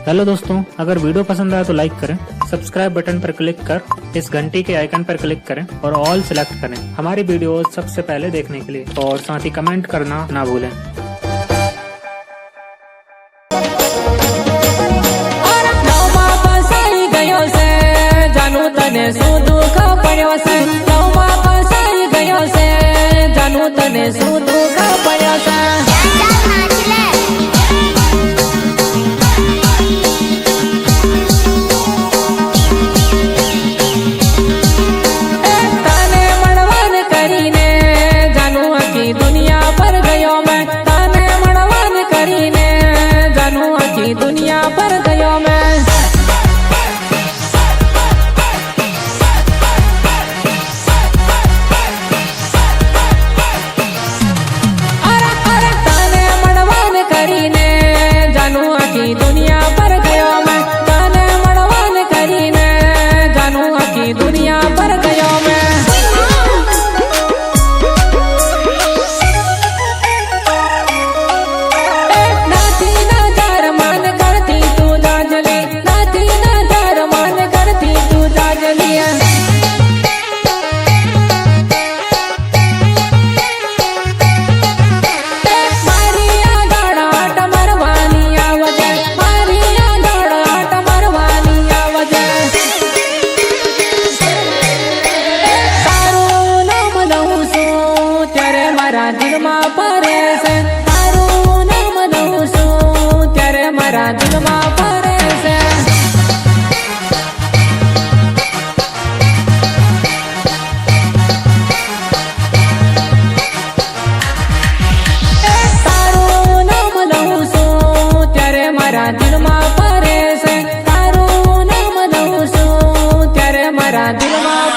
Hello दोस्तों अगर video पसंद आया तो लाइक करें सब्सक्राइब बटन पर क्लिक कर इस घंटी के आइकन पर क्लिक करें और ऑल सेलेक्ट करें हमारी वीडियो सबसे पहले देखने के लिए और साथ ही कमेंट करना ना भूलें નવમાં ફસાઈ ગયો છે જાનું તને શું દુઃખ પડ્યો છે નવમાં ફસાઈ ગયો છે જાનું તને શું ગયો મેં. તને મળવાન કરીને જાનું આખી દુનિયા પર ગયો મેં. મારા દિલમાં પરે છે. તારું નામ લઉં છું ત્યારે મારા દિલમાં પરે છે. તારું નામ લઉં છું ત્યારે મારા દિલમાં પરે છે. તારું નામ લઉં છું ત્યારે મારા દિલમાં